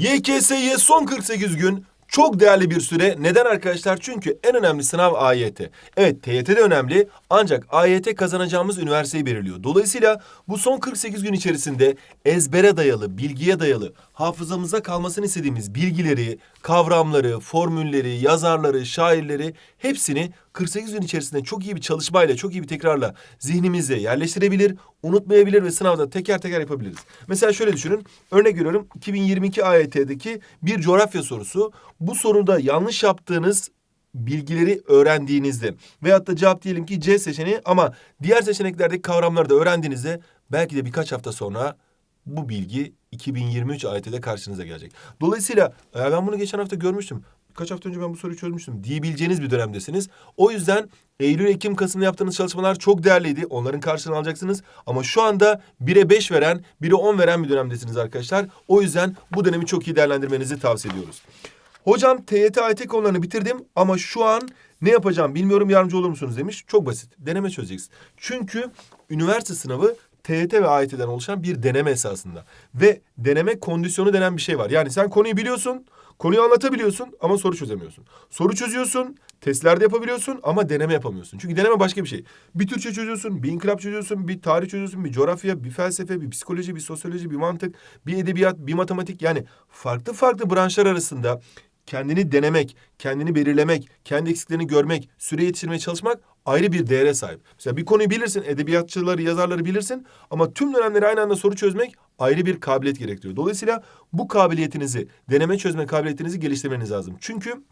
YKS'ye son 48 gün çok değerli bir süre. Neden arkadaşlar? Çünkü en önemli sınav AYT. Evet TYT de önemli ancak AYT kazanacağımız üniversiteyi belirliyor. Dolayısıyla bu son 48 gün içerisinde ezbere dayalı, bilgiye dayalı, hafızamıza kalmasını istediğimiz bilgileri, kavramları, formülleri, yazarları, şairleri hepsini 48 gün içerisinde çok iyi bir çalışmayla, çok iyi bir tekrarla zihnimize yerleştirebilir, unutmayabilir ve sınavda teker teker yapabiliriz. Mesela şöyle düşünün. Örnek veriyorum 2022 AYT'deki bir coğrafya sorusu. Bu soruda yanlış yaptığınız bilgileri öğrendiğinizde veyahut da cevap diyelim ki C seçeneği ama diğer seçeneklerdeki kavramları da öğrendiğinizde belki de birkaç hafta sonra bu bilgi 2023 AYT'de karşınıza gelecek. Dolayısıyla "Ya ben bunu geçen hafta görmüştüm. Kaç hafta önce ben bu soruyu çözmüştüm diyebileceğiniz bir dönemdesiniz. O yüzden Eylül, Ekim, Kasım'da yaptığınız çalışmalar çok değerliydi. Onların karşılığını alacaksınız. Ama şu anda 1'e 5 veren, 1'e 10 veren bir dönemdesiniz arkadaşlar. O yüzden bu dönemi çok iyi değerlendirmenizi tavsiye ediyoruz. Hocam TYT AYT konularını bitirdim ama şu an ne yapacağım bilmiyorum yardımcı olur musunuz demiş. Çok basit. Deneme çözeceksin. Çünkü üniversite sınavı TYT ve AYT'den oluşan bir deneme esasında. Ve deneme kondisyonu denen bir şey var. Yani sen konuyu biliyorsun, konuyu anlatabiliyorsun ama soru çözemiyorsun. Soru çözüyorsun, testlerde yapabiliyorsun ama deneme yapamıyorsun. Çünkü deneme başka bir şey. Bir Türkçe çözüyorsun, bir inkılap çözüyorsun, bir tarih çözüyorsun, bir coğrafya, bir felsefe, bir psikoloji, bir sosyoloji, bir mantık, bir edebiyat, bir matematik. Yani farklı farklı branşlar arasında kendini denemek, kendini belirlemek, kendi eksiklerini görmek, süre yetiştirmeye çalışmak ayrı bir değere sahip. Mesela bir konuyu bilirsin, edebiyatçıları, yazarları bilirsin ama tüm dönemleri aynı anda soru çözmek ayrı bir kabiliyet gerektiriyor. Dolayısıyla bu kabiliyetinizi, deneme çözme kabiliyetinizi geliştirmeniz lazım. Çünkü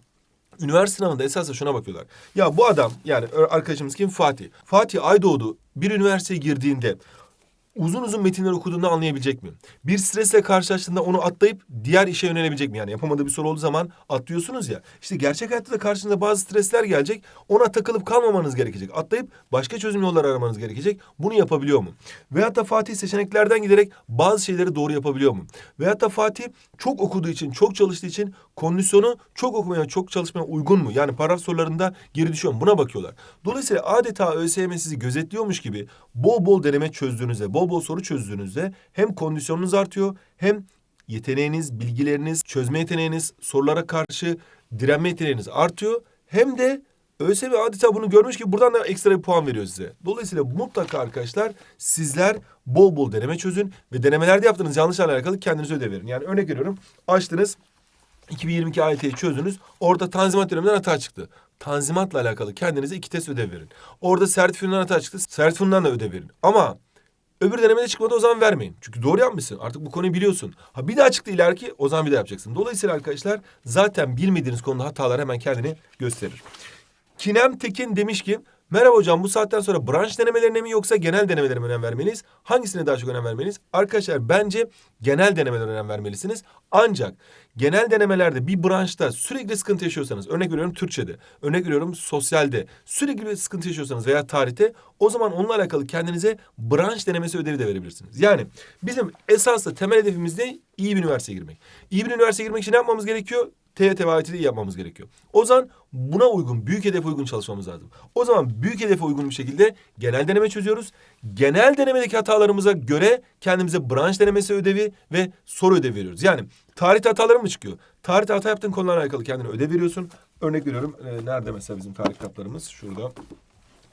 Üniversite sınavında esasında şuna bakıyorlar. Ya bu adam yani arkadaşımız kim? Fatih. Fatih Aydoğdu bir üniversiteye girdiğinde uzun uzun metinler okuduğunda anlayabilecek mi? Bir stresle karşılaştığında onu atlayıp diğer işe yönelebilecek mi? Yani yapamadığı bir soru olduğu zaman atlıyorsunuz ya. İşte gerçek hayatta da karşınıza bazı stresler gelecek. Ona takılıp kalmamanız gerekecek. Atlayıp başka çözüm yolları aramanız gerekecek. Bunu yapabiliyor mu? Veyahut da Fatih seçeneklerden giderek bazı şeyleri doğru yapabiliyor mu? Veyahut da Fatih çok okuduğu için, çok çalıştığı için kondisyonu çok okumaya, çok çalışmaya uygun mu? Yani paragraf sorularında geri düşüyor mu? Buna bakıyorlar. Dolayısıyla adeta ÖSYM sizi gözetliyormuş gibi bol bol deneme çözdüğünüzde, bol bol soru çözdüğünüzde hem kondisyonunuz artıyor hem yeteneğiniz, bilgileriniz, çözme yeteneğiniz, sorulara karşı direnme yeteneğiniz artıyor. Hem de ÖSYM adeta bunu görmüş ki buradan da ekstra bir puan veriyor size. Dolayısıyla mutlaka arkadaşlar sizler bol bol deneme çözün ve denemelerde yaptığınız yanlışlarla alakalı kendinize ödev verin. Yani örnek veriyorum açtınız 2022 AYT'yi çözdünüz. Orada tanzimat döneminden hata çıktı. Tanzimatla alakalı kendinize iki test ödev verin. Orada sertifikandan hata çıktı. Sertifikandan da ödev verin. Ama öbür denemede çıkmadı o zaman vermeyin. Çünkü doğru yapmışsın. Artık bu konuyu biliyorsun. Ha bir daha çıktı ileriki o zaman bir daha yapacaksın. Dolayısıyla arkadaşlar zaten bilmediğiniz konuda hatalar hemen kendini gösterir. Kinem Tekin demiş ki Merhaba hocam bu saatten sonra branş denemelerine mi yoksa genel denemelere mi önem vermeliyiz? Hangisine daha çok önem vermeliyiz? Arkadaşlar bence genel denemelere önem vermelisiniz. Ancak genel denemelerde bir branşta sürekli sıkıntı yaşıyorsanız, örnek veriyorum Türkçe'de, örnek veriyorum sosyalde, sürekli bir sıkıntı yaşıyorsanız veya tarihte o zaman onunla alakalı kendinize branş denemesi ödevi de verebilirsiniz. Yani bizim esaslı temel hedefimiz ne? İyi bir üniversiteye girmek. İyi bir üniversiteye girmek için ne yapmamız gerekiyor? Ve AYT'de iyi yapmamız gerekiyor. O zaman buna uygun, büyük hedefe uygun çalışmamız lazım. O zaman büyük hedefe uygun bir şekilde genel deneme çözüyoruz. Genel denemedeki hatalarımıza göre kendimize branş denemesi ödevi ve soru ödevi veriyoruz. Yani tarihte hatalarım mı çıkıyor? Tarihte hata yaptığın konularla alakalı kendine ödev veriyorsun. Örnek veriyorum. e, nerede mesela bizim tarih kitaplarımız? Şurada.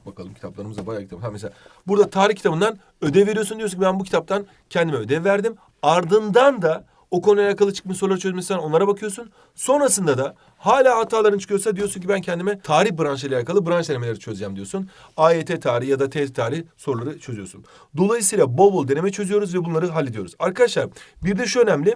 Bakalım kitaplarımızda bayağı kitap. Ha mesela burada tarih kitabından ödev veriyorsun diyorsun ki ben bu kitaptan kendime ödev verdim. Ardından da o konuyla alakalı çıkmış soruları çözmesinden onlara bakıyorsun. Sonrasında da hala hataların çıkıyorsa diyorsun ki ben kendime tarih branşıyla alakalı branş denemeleri çözeceğim diyorsun. AYT tarihi ya da TET tarihi soruları çözüyorsun. Dolayısıyla bol bol deneme çözüyoruz ve bunları hallediyoruz. Arkadaşlar bir de şu önemli.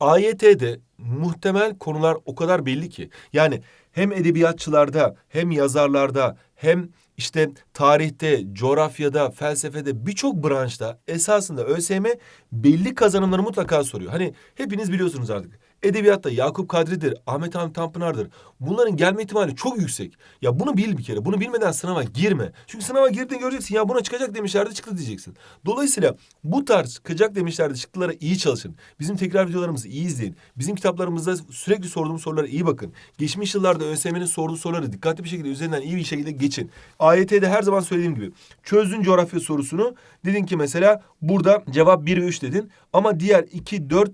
AYT'de muhtemel konular o kadar belli ki. Yani hem edebiyatçılarda hem yazarlarda hem işte tarihte, coğrafyada, felsefede birçok branşta esasında ÖSYM belli kazanımları mutlaka soruyor. Hani hepiniz biliyorsunuz artık. Edebiyatta Yakup Kadri'dir, Ahmet Hamit Tanpınar'dır. Bunların gelme ihtimali çok yüksek. Ya bunu bil bir kere. Bunu bilmeden sınava girme. Çünkü sınava girdiğini göreceksin. Ya buna çıkacak demişlerdi çıktı diyeceksin. Dolayısıyla bu tarz çıkacak demişlerdi çıktılara iyi çalışın. Bizim tekrar videolarımızı iyi izleyin. Bizim kitaplarımızda sürekli sorduğum sorulara iyi bakın. Geçmiş yıllarda ÖSYM'nin sorduğu soruları dikkatli bir şekilde üzerinden iyi bir şekilde geçin. AYT'de her zaman söylediğim gibi çözdün coğrafya sorusunu. Dedin ki mesela burada cevap 1 ve 3 dedin. Ama diğer 2, 4,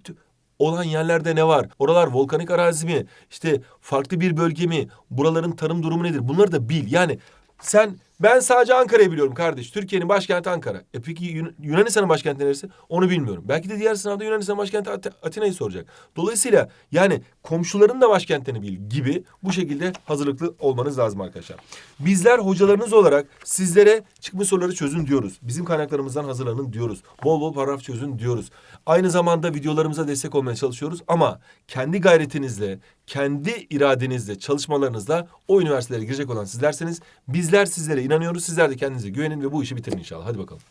olan yerlerde ne var? Oralar volkanik arazi mi? İşte farklı bir bölge mi? Buraların tarım durumu nedir? Bunları da bil. Yani sen ben sadece Ankara'yı biliyorum kardeş. Türkiye'nin başkenti Ankara. E peki Yun- Yunanistan'ın başkenti neresi? Onu bilmiyorum. Belki de diğer sınavda Yunanistan başkenti At- Atina'yı soracak. Dolayısıyla yani komşuların da başkentini bil gibi bu şekilde hazırlıklı olmanız lazım arkadaşlar. Bizler hocalarınız olarak sizlere çıkmış soruları çözün diyoruz. Bizim kaynaklarımızdan hazırlanın diyoruz. Bol bol paragraf çözün diyoruz. Aynı zamanda videolarımıza destek olmaya çalışıyoruz ama kendi gayretinizle, kendi iradenizle, çalışmalarınızla o üniversitelere girecek olan sizlerseniz bizler sizlere inanıyoruz. Sizler de kendinize güvenin ve bu işi bitirin inşallah. Hadi bakalım.